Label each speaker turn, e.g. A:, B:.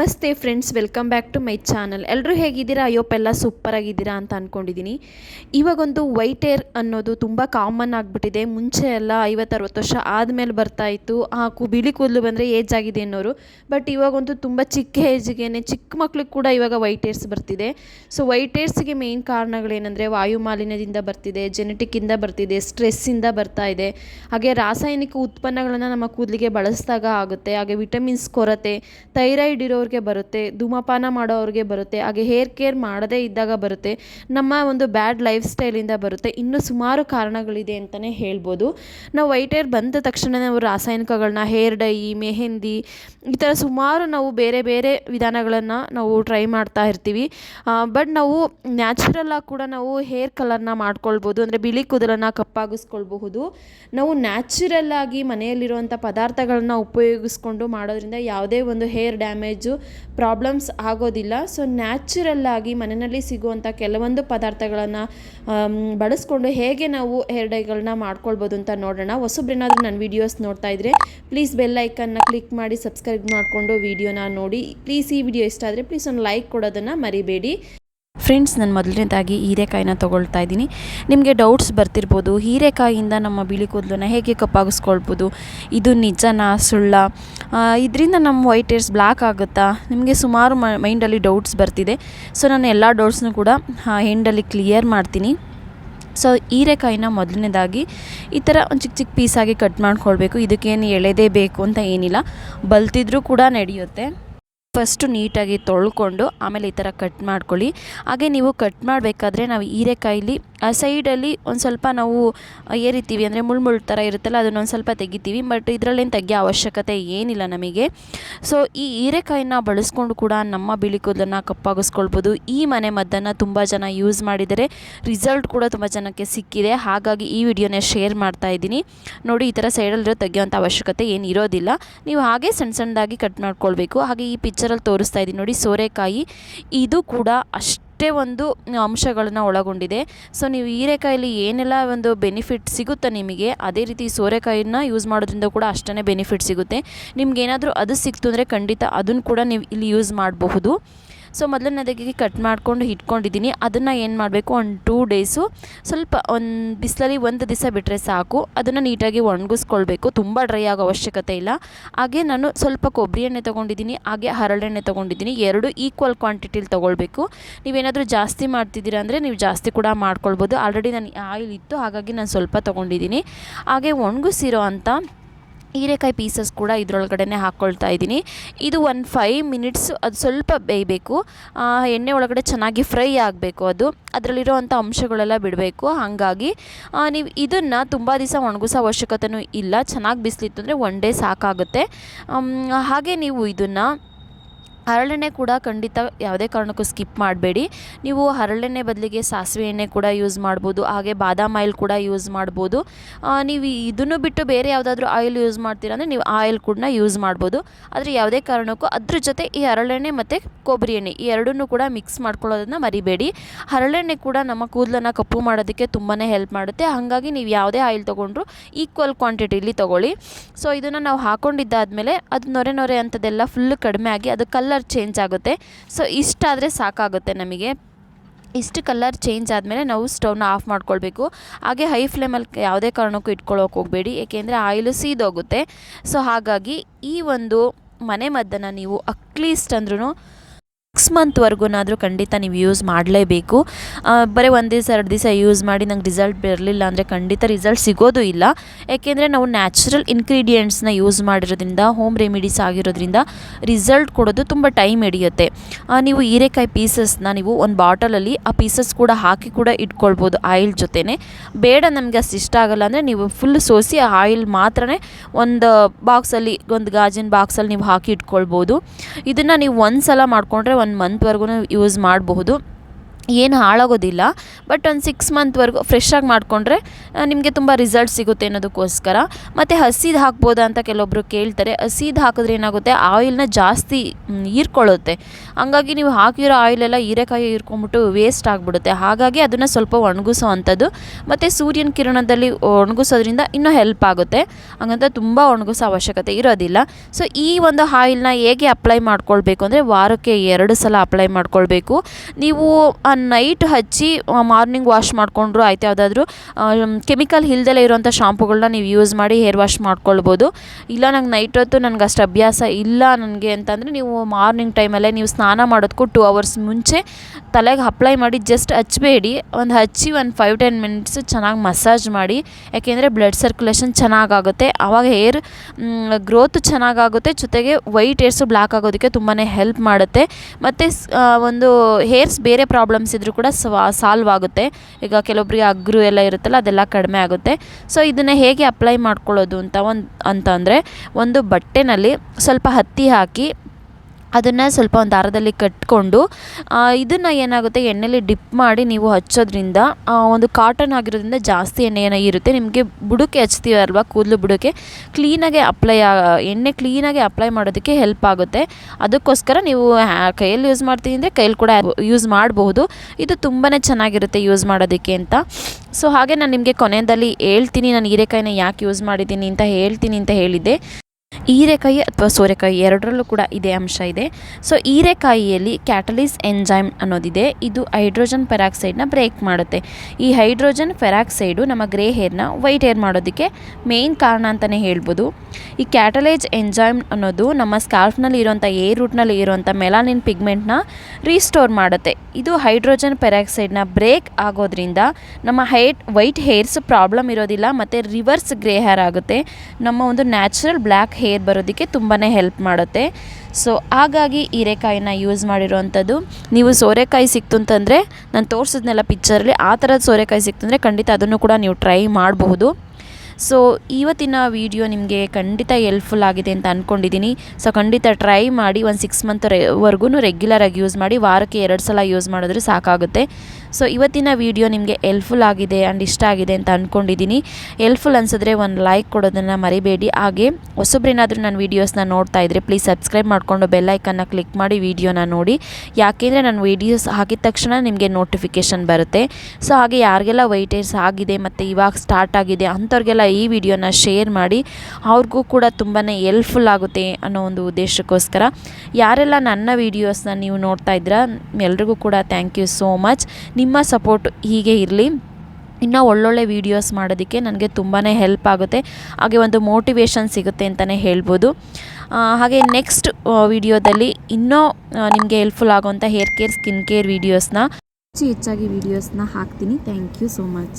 A: ನಮಸ್ತೆ friends welcome back to my channel ಎಲ್ಲರೂ ಹೇಗಿದ್ದೀರಾ? ಅಯ್ಯೋಪೆಲ್ಲ ಸೂಪರ್ ಆಗಿದ್ದೀರಾ ಅಂತ ಅಂದ್ಕೊಂಡಿದ್ದೀನಿ ಇವಾಗೊಂದು ವೈಟ್ ಏರ್ ಅನ್ನೋದು ತುಂಬ ಕಾಮನ್ ಆಗಿಬಿಟ್ಟಿದೆ. ಮುಂಚೆ ಎಲ್ಲ ಐವತ್ತರವತ್ತು ವರ್ಷ ಆದಮೇಲೆ ಬರ್ತಾ ಇತ್ತು. ಆ ಕು, ಬಿಳಿ ಕೂದಲು ಬಂದರೆ ಏಜ್ ಆಗಿದೆ ಅನ್ನೋರು. ಬಟ್ ಇವಾಗಂತೂ ತುಂಬ ಚಿಕ್ಕ ಏಜ್ಗೆ ಚಿಕ್ಕ ಮಕ್ಳಿಗೆ ಕೂಡ ಇವಾಗ ವೈಟ್ ಏರ್ಸ್ ಬರ್ತಿದೆ. ಸೊ ವೈಟ್ ಏರ್ಸ್ಗೆ ಮೇಯ್ನ್ ಕಾರಣಗಳೇನೆಂದರೆ ವಾಯು ಮಾಲಿನ್ಯದಿಂದ ಬರ್ತಿದೆ ಜೆನೆಟಿಕ್ಕಿಂದ ಬರ್ತಿದೆ ಸ್ಟ್ರೆಸ್ಸಿಂದ ಬರ್ತಾ ಇದೆ. ಹಾಗೆ ರಾಸಾಯನಿಕ ಉತ್ಪನ್ನಗಳನ್ನು ನಮ್ಮ ಕೂದಲಿಗೆ ಬಳಸಿದಾಗ ಆಗುತ್ತೆ. ಹಾಗೆ ವಿಟಮಿನ್ಸ್ ಕೊರತೆ ಥೈರಾಯ್ಡ್ ಇರೋರಿಗೆ ಬರುತ್ತೆ, ಧೂಮಪಾನ ಮಾಡೋರಿಗೆ ಬರುತ್ತೆ, ಹಾಗೆ ಹೇರ್ ಕೇರ್ ಮಾಡದೇ ಇದ್ದಾಗ ಬರುತ್ತೆ, ನಮ್ಮ ಒಂದು ಬ್ಯಾಡ್ ಲೈಫ್ ಸ್ಟೈಲಿಂದ ಬರುತ್ತೆ, ಇನ್ನೂ ಸುಮಾರು ಕಾರಣಗಳಿದೆ ಅಂತಲೇ ಹೇಳ್ಬೋದು. ನಾವು ವೈಟ್ ಹೇರ್ ಬಂದ ತಕ್ಷಣ ನಾವು ರಾಸಾಯನಿಕಗಳನ್ನ ಹೇರ್ ಡೈ ಮೆಹೆಂದಿ, ಈ ಥರ ಸುಮಾರು ನಾವು ಬೇರೆ ಬೇರೆ ವಿಧಾನಗಳನ್ನು ನಾವು ಟ್ರೈ ಮಾಡ್ತಾ ಇರ್ತೀವಿ. ಬಟ್ ನಾವು ನ್ಯಾಚುರಲ್ಲಾಗಿ ಕೂಡ ನಾವು ಹೇರ್ ಕಲರ್ನ ಮಾಡ್ಕೊಳ್ಬೋದು, ಅಂದರೆ ಬಿಳಿ ಕೂದಲನ್ನು ಕಪ್ಪಾಗಿಸ್ಕೊಳ್ಬಹುದು. ನಾವು ನ್ಯಾಚುರಲ್ ಆಗಿ ಮನೆಯಲ್ಲಿರುವಂಥ ಪದಾರ್ಥಗಳನ್ನ ಉಪಯೋಗಿಸ್ಕೊಂಡು ಮಾಡೋದ್ರಿಂದ ಯಾವುದೇ ಒಂದು ಹೇರ್ ಡ್ಯಾಮೇಜು ಪ್ರಾಬ್ಲಮ್ಸ್ ಆಗೋದಿಲ್ಲ. ಸೊ ನ್ಯಾಚುರಲ್ಲಾಗಿ ಮನೆಯಲ್ಲಿ ಸಿಗುವಂಥ ಕೆಲವೊಂದು ಪದಾರ್ಥಗಳನ್ನು ಬಳಸ್ಕೊಂಡು ಹೇಗೆ ನಾವು ಹೇರ್ ಡೈಗಳನ್ನ ಮಾಡ್ಕೊಳ್ಬೋದು ಅಂತ ನೋಡೋಣ. ಹೊಸಬ್ರೇನಾದರೂ ನನ್ನ ವೀಡಿಯೋಸ್ ನೋಡ್ತಾ ಇದ್ದರೆ ಪ್ಲೀಸ್ ಬೆಲ್ ಐಕನ್ನ ಕ್ಲಿಕ್ ಮಾಡಿ ಸಬ್ಸ್ಕ್ರೈಬ್ ಮಾಡಿಕೊಂಡು ವೀಡಿಯೋನ ನೋಡಿ. ಪ್ಲೀಸ್ ಈ ವಿಡಿಯೋ ಇಷ್ಟ ಆದರೆ ಪ್ಲೀಸ್ ಒಂದು ಲೈಕ್ ಕೊಡೋದನ್ನು ಮರಿಬೇಡಿ. ಫ್ರೆಂಡ್ಸ್ ನಾನು ಮೊದಲನೇದಾಗಿ ಹೀರೆಕಾಯಿನ ತೊಗೊಳ್ತಾ ಇದ್ದೀನಿ. ನಿಮಗೆ ಡೌಟ್ಸ್ ಬರ್ತಿರ್ಬೋದು. ಹೀರೆಕಾಯಿಯಿಂದ ನಮ್ಮ ಬಿಳಿ ಕೂದಲನ್ನ ಹೇಗೆ ಕಪ್ಪಾಗಿಸ್ಕೊಳ್ಬೋದು? ಇದು ನಿಜನಾ, ಸುಳ್ಳ? ಇದರಿಂದ ನಮ್ಮ ವೈಟ್ ಏರ್ಸ್ ಬ್ಲ್ಯಾಕ್ ಆಗುತ್ತಾ? ನಿಮಗೆ ಸುಮಾರು ಮೈಂಡಲ್ಲಿ ಡೌಟ್ಸ್ ಬರ್ತಿದೆ. ಸೊ ನಾನು ಎಲ್ಲ ಡೌಟ್ಸ್ನೂ ಕೂಡ ಎಂಡಲ್ಲಿ ಕ್ಲಿಯರ್ ಮಾಡ್ತೀನಿ. ಸೊ ಹೀರೆಕಾಯಿನ ಮೊದಲನೇದಾಗಿ ಈ ಥರ ಒಂದು ಚಿಕ್ಕ ಚಿಕ್ಕ ಪೀಸಾಗಿ ಕಟ್ ಮಾಡ್ಕೊಳ್ಬೇಕು. ಇದಕ್ಕೇನು ಎಳೆದೇ ಬೇಕು ಅಂತ ಏನಿಲ್ಲ. ಬಲ್ತಿದ್ರೂ ಕೂಡ ನಡೆಯುತ್ತೆ. ಫಸ್ಟು ನೀಟಾಗಿ ತೊಳ್ಕೊಂಡು ಆಮೇಲೆ ಈ ಥರ ಕಟ್ ಮಾಡ್ಕೊಳ್ಳಿ. ಹಾಗೆ ನೀವು ಕಟ್ ಮಾಡಬೇಕಾದ್ರೆ ನಾವು ಹೀರೆಕಾಯಿಲಿ, ಆ ಸೈಡಲ್ಲಿ ಒಂದು ಸ್ವಲ್ಪ ನಾವು ಏರಿತೀವಿ ಅಂದರೆ ಮುಳ್ಳು ಮುಳ್ಳು ಥರ ಇರುತ್ತಲ್ಲ, ಅದನ್ನು ಒಂದು ಸ್ವಲ್ಪ ತೆಗಿತೀವಿ. ಬಟ್ ಇದರಲ್ಲೇನು ತೆಗಿಯೋ ಅವಶ್ಯಕತೆ ಏನಿಲ್ಲ ನಮಗೆ. ಸೊ ಈ ಹೀರೆಕಾಯಿನ ಬಳಸ್ಕೊಂಡು ಕೂಡ ನಮ್ಮ ಬಿಳಿ ಕೂದಲನ್ನು ಕಪ್ಪಾಗಿಸ್ಕೊಳ್ಬೋದು. ಈ ಮನೆ ಮದ್ದನ್ನು ತುಂಬ ಜನ ಯೂಸ್ ಮಾಡಿದರೆ ರಿಸಲ್ಟ್ ಕೂಡ ತುಂಬ ಜನಕ್ಕೆ ಸಿಕ್ಕಿದೆ. ಹಾಗಾಗಿ ಈ ವಿಡಿಯೋನ ಶೇರ್ ಮಾಡ್ತಾ ಇದ್ದೀನಿ. ನೋಡಿ, ಈ ಥರ ಸೈಡಲ್ಲಿರೋ ತೆಗಿಯೋಂಥ ಅವಶ್ಯಕತೆ ಏನು ಇರೋದಿಲ್ಲ. ನೀವು ಹಾಗೆ ಸಣ್ಣ ಸಣ್ಣದಾಗಿ ಕಟ್ ಮಾಡ್ಕೊಳ್ಬೇಕು. ಹಾಗೆ ಈ ಪಿಕ್ಚರಲ್ಲಿ ತೋರಿಸ್ತಾ ಇದ್ದೀನಿ. ನೋಡಿ ಸೋರೆಕಾಯಿ, ಇದು ಕೂಡ ಅಷ್ಟೇ ಒಂದು ಅಂಶಗಳನ್ನು ಒಳಗೊಂಡಿದೆ. ಸೊ, ನೀವು ಹೀರೆಕಾಯಲ್ಲಿ ಏನೆಲ್ಲ ಒಂದು ಬೆನಿಫಿಟ್ ಸಿಗುತ್ತೆ ನಿಮಗೆ, ಅದೇ ರೀತಿ ಸೋರೆಕಾಯಿನ ಯೂಸ್ ಮಾಡೋದ್ರಿಂದ ಕೂಡ ಅಷ್ಟೇ ಬೆನಿಫಿಟ್ ಸಿಗುತ್ತೆ. ನಿಮ್ಗೇನಾದರೂ ಅದು ಸಿಕ್ತು ಅಂದರೆ ಖಂಡಿತ ಅದನ್ನು ಕೂಡ ನೀವು ಇಲ್ಲಿ ಯೂಸ್ ಮಾಡಬಹುದು. ಸೊ ಮೊದಲನೇದಾಗಿ ಕಟ್ ಮಾಡ್ಕೊಂಡು ಇಟ್ಕೊಂಡಿದ್ದೀನಿ ಅದನ್ನು ಏನು ಮಾಡಬೇಕು? ಒಂದು ಟೂ ಡೇಸು ಸ್ವಲ್ಪ ಒಂದು ಬಿಸಿಲಲ್ಲಿ ಒಂದು ದಿವಸ ಬಿಟ್ಟರೆ ಸಾಕು. ಅದನ್ನು ನೀಟಾಗಿ ಒಣಗಿಸ್ಕೊಳ್ಬೇಕು. ತುಂಬ ಡ್ರೈ ಆಗೋ ಅವಶ್ಯಕತೆ ಇಲ್ಲ. ಹಾಗೆ ನಾನು ಸ್ವಲ್ಪ ಕೊಬ್ಬರಿ ಎಣ್ಣೆ ತೊಗೊಂಡಿದ್ದೀನಿ ಹಾಗೆ ಹರಳೆಣ್ಣೆ ತೊಗೊಂಡಿದ್ದೀನಿ ಎರಡು ಈಕ್ವಲ್ ಕ್ವಾಂಟಿಟಿಲಿ ತೊಗೊಳ್ಬೇಕು. ನೀವೇನಾದರೂ ಜಾಸ್ತಿ ಮಾಡ್ತಿದ್ದೀರಾ ಅಂದರೆ ನೀವು ಜಾಸ್ತಿ ಕೂಡ ಮಾಡ್ಕೊಳ್ಬೋದು. ಆಲ್ರೆಡಿ ನಾನು ಆಯಿಲ್ ಇತ್ತು. ಹಾಗಾಗಿ ನಾನು ಸ್ವಲ್ಪ ತೊಗೊಂಡಿದ್ದೀನಿ ಹಾಗೆ ಒಣಗಿಸಿರೋ ಅಂಥ ಹೀರೆಕಾಯಿ ಪೀಸಸ್ ಕೂಡ ಇದರೊಳಗಡೆ ಹಾಕ್ಕೊಳ್ತಾ ಇದ್ದೀನಿ. ಇದು ಒಂದು ಫೈವ್ ಮಿನಿಟ್ಸ್ ಅದು ಸ್ವಲ್ಪ ಬೇಯಬೇಕು. ಎಣ್ಣೆ ಒಳಗಡೆ ಚೆನ್ನಾಗಿ ಫ್ರೈ ಆಗಬೇಕು ಅದು. ಅದರಲ್ಲಿರೋವಂಥ ಅಂಶಗಳೆಲ್ಲ ಬಿಡಬೇಕು. ಹಾಗಾಗಿ ನೀವು ಇದನ್ನು ತುಂಬ ದಿವಸ ಒಣಗಿಸೋ ಅವಶ್ಯಕತೆಯೂ ಇಲ್ಲ. ಚೆನ್ನಾಗಿ ಬಿಸಿಲಿತ್ತು ಅಂದರೆ ಒನ್ ಡೇ ಸಾಕಾಗುತ್ತೆ ಹಾಗೆ ನೀವು ಇದನ್ನು ಹರಳೆಣ್ಣೆ ಕೂಡ ಖಂಡಿತ ಯಾವುದೇ ಕಾರಣಕ್ಕೂ ಸ್ಕಿಪ್ ಮಾಡಬೇಡಿ. ನೀವು ಹರಳೆಣ್ಣೆ ಬದಲಿಗೆ ಸಾಸಿವೆ ಎಣ್ಣೆ ಕೂಡ ಯೂಸ್ ಮಾಡ್ಬೋದು, ಹಾಗೆ ಬಾದಾಮ್ ಆಯಿಲ್ ಕೂಡ ಯೂಸ್ ಮಾಡ್ಬೋದು. ನೀವು ಇದನ್ನು ಬಿಟ್ಟು ಬೇರೆ ಯಾವುದಾದ್ರೂ ಆಯಿಲ್ ಯೂಸ್ ಮಾಡ್ತೀರ ಅಂದರೆ ನೀವು ಆಯಿಲ್ ಕೂಡ ಯೂಸ್ ಮಾಡ್ಬೋದು. ಆದರೆ ಯಾವುದೇ ಕಾರಣಕ್ಕೂ ಅದ್ರ ಜೊತೆ ಈ ಹರಳೆಣ್ಣೆ ಮತ್ತು ಕೊಬ್ಬರಿ ಎಣ್ಣೆ ಈ ಎರಡನ್ನೂ ಕೂಡ ಮಿಕ್ಸ್ ಮಾಡ್ಕೊಳ್ಳೋದನ್ನ ಮರಿಬೇಡಿ. ಹರಳೆಣ್ಣೆ ಕೂಡ ನಮ್ಮ ಕೂದಲನ್ನು ಕಪ್ಪು ಮಾಡೋದಕ್ಕೆ ತುಂಬಾ ಹೆಲ್ಪ್ ಮಾಡುತ್ತೆ. ಹಾಗಾಗಿ ನೀವು ಯಾವುದೇ ಆಯಿಲ್ ತೊಗೊಂಡ್ರು ಈಕ್ವಲ್ ಕ್ವಾಂಟಿಟಿಲಿ ತೊಗೊಳ್ಳಿ. ಸೊ ಇದನ್ನು ನಾವು ಹಾಕ್ಕೊಂಡಿದ್ದಾದಮೇಲೆ ಅದು ನೊರೆ ನೊರೆ ಅಂಥದ್ದೆಲ್ಲ ಫುಲ್ ಕಡಿಮೆ ಆಗಿ ಅದು ಕಲ್ಲರ್ ಚೇಂಜ್ ಆಗುತ್ತೆ. ಸೊ ಇಷ್ಟಾದರೆ ಸಾಕಾಗುತ್ತೆ ನಮಗೆ. ಇಷ್ಟು ಕಲರ್ ಚೇಂಜ್ ಆದಮೇಲೆ ನಾವು ಸ್ಟವ್ನ ಆಫ್ ಮಾಡ್ಕೊಳ್ಬೇಕು. ಹಾಗೆ ಹೈ ಫ್ಲೇಮಲ್ಲಿ ಯಾವುದೇ ಕಾರಣಕ್ಕೂ ಇಟ್ಕೊಳ್ಳೋಕೆ ಹೋಗಬೇಡಿ. ಏಕೆಂದರೆ ಆಯಿಲು ಸೀದೋಗುತ್ತೆ. ಸೊ, ಹಾಗಾಗಿ ಈ ಒಂದು ಮನೆ ಮದ್ದನ್ನು ನೀವು ಅಟ್ಲೀಸ್ಟ್ ಅಂದ್ರೂ ಸಿಕ್ಸ್ ಮಂತ್ವರೆಗೂನಾದರೂ ಖಂಡಿತ ನೀವು ಯೂಸ್ ಮಾಡಲೇಬೇಕು. ಬರೀ ಒಂದು ದಿವಸ, ಎರಡು ದಿವಸ ಯೂಸ್ ಮಾಡಿ ನಂಗೆ ರಿಸಲ್ಟ್ ಬರಲಿಲ್ಲ ಅಂದರೆ ಖಂಡಿತ ರಿಸಲ್ಟ್ ಸಿಗೋದು ಇಲ್ಲ. ಯಾಕೆಂದರೆ ನಾವು ನ್ಯಾಚುರಲ್ ಇನ್ಗ್ರೀಡಿಯೆಂಟ್ಸ್ನ ಯೂಸ್ ಮಾಡಿರೋದ್ರಿಂದ ಹೋಮ್ ರೆಮಿಡೀಸ್ ಆಗಿರೋದ್ರಿಂದ ರಿಸಲ್ಟ್ ಕೊಡೋದು ತುಂಬ ಟೈಮ್ ಹಿಡಿಯುತ್ತೆ. ನೀವು ಹೀರೆಕಾಯಿ ಪೀಸಸ್ನ ನೀವು ಒಂದು ಬಾಟಲಲ್ಲಿ ಆ ಪೀಸಸ್ ಕೂಡ ಹಾಕಿ ಕೂಡ ಇಟ್ಕೊಳ್ಬೋದು ಆಯಿಲ್ ಜೊತೆನೆ. ಬೇಡ ನಮಗೆ ಅಷ್ಟು ಇಷ್ಟ ಆಗಲ್ಲ ಅಂದರೆ ನೀವು ಫುಲ್ ಸೋಸಿ ಆ ಆಯಿಲ್ ಮಾತ್ರ ಒಂದು ಬಾಕ್ಸಲ್ಲಿ ಒಂದು ಗಾಜಿನ ಬಾಕ್ಸಲ್ಲಿ ನೀವು ಹಾಕಿ ಇಟ್ಕೊಳ್ಬೋದು. ಇದನ್ನು ನೀವು ಒಂದು ಸಲ ಮಾಡಿಕೊಂಡ್ರೆ ಒಂದು ಮಂತ್ವರೆಗೂ ಯೂಸ್ ಮಾಡಬಹುದು. ಏನು ಹಾಳಾಗೋದಿಲ್ಲ. ಬಟ್ ಒಂದು ಸಿಕ್ಸ್ ಮಂತ್ವರೆಗೂ ಫ್ರೆಶ್ಶಾಗಿ ಮಾಡಿಕೊಂಡ್ರೆ ನಿಮಗೆ ತುಂಬ ರಿಸಲ್ಟ್ ಸಿಗುತ್ತೆ ಅನ್ನೋದಕ್ಕೋಸ್ಕರ. ಮತ್ತು ಹಸಿದು ಹಾಕ್ಬೋದಾ ಅಂತ ಕೆಲವೊಬ್ಬರು ಕೇಳ್ತಾರೆ. ಹಸಿದು ಹಾಕಿದ್ರೆ ಏನಾಗುತ್ತೆ? ಆಯಿಲ್ನ ಜಾಸ್ತಿ ಹೀರ್ಕೊಳ್ಳುತ್ತೆ. ಹಂಗಾಗಿ ನೀವು ಹಾಕಿರೋ ಆಯಿಲೆಲ್ಲ ಹೀರೆಕಾಯಿ ಹೀರ್ಕೊಂಬಿಟ್ಟು ವೇಸ್ಟ್ ಆಗಿಬಿಡುತ್ತೆ. ಹಾಗಾಗಿ ಅದನ್ನು ಸ್ವಲ್ಪ ಒಣಗಿಸೋ ಅಂಥದ್ದು ಮತ್ತು ಸೂರ್ಯನ ಕಿರಣದಲ್ಲಿ ಒಣಗಿಸೋದ್ರಿಂದ ಇನ್ನೂ ಹೆಲ್ಪ್ ಆಗುತ್ತೆ. ಹಾಗಂತ ತುಂಬ ಒಣಗಿಸೋ ಅವಶ್ಯಕತೆ ಇರೋದಿಲ್ಲ. ಸೊ ಈ ಒಂದು ಆಯಿಲ್ನ ಹೇಗೆ ಅಪ್ಲೈ ಮಾಡ್ಕೊಳ್ಬೇಕು ಅಂದರೆ ವಾರಕ್ಕೆ ಎರಡು ಸಲ ಅಪ್ಲೈ ಮಾಡ್ಕೊಳ್ಬೇಕು. ನೀವು ನೈಟ್ ಹಚ್ಚಿ ಮಾರ್ನಿಂಗ್ ವಾಶ್ ಮಾಡಿಕೊಂಡ್ರು, ಆಯ್ತು ಯಾವುದಾದ್ರೂ ಕೆಮಿಕಲ್ ಇಲ್ದಲೇ ಇರೋಂಥ ಶಾಂಪುಗಳನ್ನ ನೀವು ಯೂಸ್ ಮಾಡಿ ಹೇರ್ ವಾಶ್ ಮಾಡ್ಕೊಳ್ಬೋದು. ಇಲ್ಲ, ನಂಗೆ ನೈಟ್ ಹೊತ್ತು ನನಗೆ ಅಷ್ಟು ಅಭ್ಯಾಸ ಇಲ್ಲ ನನಗೆ ಅಂತಂದರೆ ನೀವು ಮಾರ್ನಿಂಗ್ ಟೈಮಲ್ಲೇ ನೀವು ಸ್ನಾನ ಮಾಡೋದಕ್ಕೂ ಟೂ ಅವರ್ಸ್ ಮುಂಚೆ ತಲೆಗೆ ಅಪ್ಲೈ ಮಾಡಿ ಜಸ್ಟ್ ಹಚ್ಚಬೇಡಿ ಒಂದು ಹಚ್ಚಿ ಒಂದು ಫೈವ್ ಟೆನ್ ಮಿನಿಟ್ಸ್ ಚೆನ್ನಾಗಿ ಮಸಾಜ್ ಮಾಡಿ. ಯಾಕೆಂದರೆ ಬ್ಲಡ್ ಸರ್ಕ್ಯುಲೇಷನ್ ಚೆನ್ನಾಗಾಗುತ್ತೆ. ಆವಾಗ ಹೇರ್ ಗ್ರೋತ್ ಚೆನ್ನಾಗಾಗುತ್ತೆ. ಜೊತೆಗೆ ವೈಟ್ ಹೇರ್ಸು ಬ್ಲ್ಯಾಕ್ ಆಗೋದಕ್ಕೆ ತುಂಬಾ ಹೆಲ್ಪ್ ಮಾಡುತ್ತೆ. ಮತ್ತು ಒಂದು ಹೇರ್ಸ್ ಬೇರೆ ಪ್ರಾಬ್ಲಮ್ಸ್ ಇದ್ದರೂ ಕೂಡ ಸ್ವಾ ಸಾಲ್ವ್ ಆಗುತ್ತೆ ಈಗ ಕೆಲವೊಬ್ಬರಿಗೆ ಅಗ್ರು ಎಲ್ಲ ಇರುತ್ತಲ್ಲ, ಅದೆಲ್ಲ ಕಡಿಮೆ ಆಗುತ್ತೆ. ಸೊ ಇದನ್ನು ಹೇಗೆ ಅಪ್ಲೈ ಮಾಡ್ಕೊಳ್ಳೋದು ಅಂತ ಒಂದು ಅಂತಂದರೆ ಒಂದು ಬಟ್ಟೆನಲ್ಲಿ ಸ್ವಲ್ಪ ಹತ್ತಿ ಹಾಕಿ ಅದನ್ನು ಸ್ವಲ್ಪ ಒಂದು ದಾರದಲ್ಲಿ ಕಟ್ಕೊಂಡು ಇದನ್ನು ಏನಾಗುತ್ತೆ, ಎಣ್ಣೆಲಿ ಡಿಪ್ ಮಾಡಿ ನೀವು ಹಚ್ಚೋದ್ರಿಂದ ಒಂದು ಕಾಟನ್ ಆಗಿರೋದ್ರಿಂದ ಜಾಸ್ತಿ ಎಣ್ಣೆ ಏನೋ ಇರುತ್ತೆ. ನಿಮಗೆ ಬುಡಕ್ಕೆ ಹಚ್ತೀವಲ್ವ, ಕೂದಲು ಬುಡಕ್ಕೆ ಕ್ಲೀನಾಗಿ ಅಪ್ಲೈ ಎಣ್ಣೆ ಕ್ಲೀನಾಗಿ ಅಪ್ಲೈ ಮಾಡೋದಕ್ಕೆ ಹೆಲ್ಪ್ ಆಗುತ್ತೆ. ಅದಕ್ಕೋಸ್ಕರ ನೀವು ಕೈಯಲ್ಲಿ ಯೂಸ್ ಮಾಡ್ತೀನಿ ಅಂದರೆ ಕೈಯಲ್ಲಿ ಕೂಡ ಯೂಸ್ ಮಾಡಬಹುದು. ಇದು ತುಂಬಾ ಚೆನ್ನಾಗಿರುತ್ತೆ ಯೂಸ್ ಮಾಡೋದಕ್ಕೆ ಅಂತ. ಸೊ ಹಾಗೆ ನಾನು ನಿಮಗೆ ಕೊನೆಯಲ್ಲಿ ಹೇಳ್ತೀನಿ. ನಾನು ಹೀರೆಕಾಯಿನ ಯಾಕೆ ಯೂಸ್ ಮಾಡಿದ್ದೀನಿ ಅಂತ ಹೇಳ್ತೀನಿ ಅಂತ ಹೇಳಿದ್ದೆ. ಹೀರೆಕಾಯಿ ಅಥವಾ ಸೋರೆಕಾಯಿ ಎರಡರಲ್ಲೂ ಕೂಡ ಇದೇ ಅಂಶ ಇದೆ. ಸೊ ಹೀರೆಕಾಯಿಯಲ್ಲಿ ಕ್ಯಾಟಲಿಸ್ ಎಂಜೈಮ್ ಅನ್ನೋದಿದೆ. ಇದು ಹೈಡ್ರೋಜನ್ ಪೆರಾಕ್ಸೈಡ್ನ ಬ್ರೇಕ್ ಮಾಡುತ್ತೆ. ಈ ಹೈಡ್ರೋಜನ್ ಪೆರಾಕ್ಸೈಡು ನಮ್ಮ ಗ್ರೇ ಹೇರ್ನ ವೈಟ್ ಹೇರ್ ಮಾಡೋದಕ್ಕೆ ಮೇನ್ ಕಾರಣ ಅಂತಲೇ ಹೇಳ್ಬೋದು. ಈ ಕ್ಯಾಟಲೈಜ್ ಎಂಜೈಮ್ ಅನ್ನೋದು ನಮ್ಮ ಸ್ಕಾಲ್ಫ್ನಲ್ಲಿ ಇರೋಂಥ ಏರ್ ರೂಟ್ನಲ್ಲಿ ಇರೋಂಥ ಮೆಲಾನಿನ್ ಪಿಗ್ಮೆಂಟ್ನ ರೀಸ್ಟೋರ್ ಮಾಡುತ್ತೆ. ಇದು ಹೈಡ್ರೋಜನ್ ಪೆರಾಕ್ಸೈಡ್ನ ಬ್ರೇಕ್ ಆಗೋದ್ರಿಂದ ನಮ್ಮ ಹೈಟ್ ವೈಟ್ ಹೇರ್ಸ್ ಪ್ರಾಬ್ಲಮ್ ಇರೋದಿಲ್ಲ, ಮತ್ತು ರಿವರ್ಸ್ ಗ್ರೇ ಹೇರ್ ಆಗುತ್ತೆ. ನಮ್ಮ ಒಂದು ನ್ಯಾಚುರಲ್ ಬ್ಲ್ಯಾಕ್ ಹೇರ್ ಬರೋದಕ್ಕೆ ತುಂಬಾ ಹೆಲ್ಪ್ ಮಾಡುತ್ತೆ. ಸೊ ಹಾಗಾಗಿ ಹೀರೆಕಾಯಿನ ಯೂಸ್ ಮಾಡಿರೋವಂಥದ್ದು ನೀವು ಸೋರೆಕಾಯಿ ಸಿಕ್ತು ಅಂತಂದರೆ ನಾನು ತೋರಿಸಿದ್ನೆಲ್ಲ ಪಿಕ್ಚರಲ್ಲಿ ಆ ಥರದ ಸೋರೆಕಾಯಿ ಸಿಕ್ತು ಅಂದರೆ ಖಂಡಿತ ಅದನ್ನು ಕೂಡ ನೀವು ಟ್ರೈ ಮಾಡಬಹುದು. ಸೊ ಇವತ್ತಿನ ವಿಡಿಯೋ ನಿಮಗೆ ಖಂಡಿತ ಹೆಲ್ಪ್ಫುಲ್ ಆಗಿದೆ ಅಂತ ಅಂದ್ಕೊಂಡಿದ್ದೀನಿ ಸೊ ಖಂಡಿತ ಟ್ರೈ ಮಾಡಿ, ಒಂದು ಸಿಕ್ಸ್ ಮಂತ್ ವರ್ಗೂ ರೆಗ್ಯುಲರಾಗಿ ಯೂಸ್ ಮಾಡಿ, ವಾರಕ್ಕೆ ಎರಡು ಸಲ ಯೂಸ್ ಮಾಡಿದ್ರೆ ಸಾಕಾಗುತ್ತೆ. ಸೊ ಇವತ್ತಿನ ವಿಡಿಯೋ ನಿಮಗೆ ಹೆಲ್ಪ್ಫುಲ್ ಆಗಿದೆ ಆ್ಯಂಡ್ ಇಷ್ಟ ಆಗಿದೆ ಅಂತ ಅಂದ್ಕೊಂಡಿದ್ದೀನಿ ಹೆಲ್ಪ್ಫುಲ್ ಅನಿಸಿದ್ರೆ ಒಂದು ಲೈಕ್ ಕೊಡೋದನ್ನು ಮರಿಬೇಡಿ. ಹಾಗೆ, ಹೊಸೊಬ್ರೇನಾದರೂ ನನ್ನ ವೀಡಿಯೋಸ್ನ ನೋಡ್ತಾ ಇದ್ದರೆ ಪ್ಲೀಸ್ ಸಬ್ಸ್ಕ್ರೈಬ್ ಮಾಡಿಕೊಂಡು ಬೆಲ್ಲೈಕನ್ನ ಕ್ಲಿಕ್ ಮಾಡಿ ವೀಡಿಯೋನ ನೋಡಿ. ಯಾಕೆಂದರೆ ನಾನು ವೀಡಿಯೋಸ್ ಹಾಕಿದ ತಕ್ಷಣ ನಿಮಗೆ ನೋಟಿಫಿಕೇಷನ್ ಬರುತ್ತೆ. ಸೊ ಹಾಗೆ ಯಾರಿಗೆಲ್ಲ ಏರ್ಸ್ ಆಗಿದೆ ಮತ್ತು ಇವಾಗ ಸ್ಟಾರ್ಟ್ ಆಗಿದೆ ಅಂಥವ್ರಿಗೆಲ್ಲ ಈ ವಿಡಿಯೋನ ಶೇರ್ ಮಾಡಿ. ಅವ್ರಿಗೂ ಕೂಡ ತುಂಬಾ ಹೆಲ್ಪ್ಫುಲ್ ಆಗುತ್ತೆ ಅನ್ನೋ ಒಂದು ಉದ್ದೇಶಕ್ಕೋಸ್ಕರ. ಯಾರೆಲ್ಲ ನನ್ನ ವೀಡಿಯೋಸ್ನ ನೀವು ನೋಡ್ತಾ ಇದ್ದೀರಾ ಎಲ್ರಿಗೂ ಕೂಡ ಥ್ಯಾಂಕ್ ಯು ಸೋ ಮಚ್ ನಿಮ್ಮ ಸಪೋರ್ಟ್ ಹೀಗೆ ಇರಲಿ. ಇನ್ನೂ ಒಳ್ಳೊಳ್ಳೆ ವೀಡಿಯೋಸ್ ಮಾಡೋದಕ್ಕೆ ನನಗೆ ತುಂಬಾ ಹೆಲ್ಪ್ ಆಗುತ್ತೆ. ಹಾಗೆ ಒಂದು ಮೋಟಿವೇಶನ್ ಸಿಗುತ್ತೆ ಅಂತಲೇ ಹೇಳ್ಬೋದು. ಹಾಗೆ ನೆಕ್ಸ್ಟ್ ವಿಡಿಯೋದಲ್ಲಿ ಇನ್ನೂ ನಿಮಗೆ ಹೆಲ್ಪ್ಫುಲ್ ಆಗುವಂಥ ಹೇರ್ ಕೇರ್ ಸ್ಕಿನ್ ಕೇರ್ ವೀಡಿಯೋಸ್ನ ಹೆಚ್ಚು ಹೆಚ್ಚಾಗಿ ವೀಡಿಯೋಸ್ನ ಹಾಕ್ತೀನಿ. Thank you so much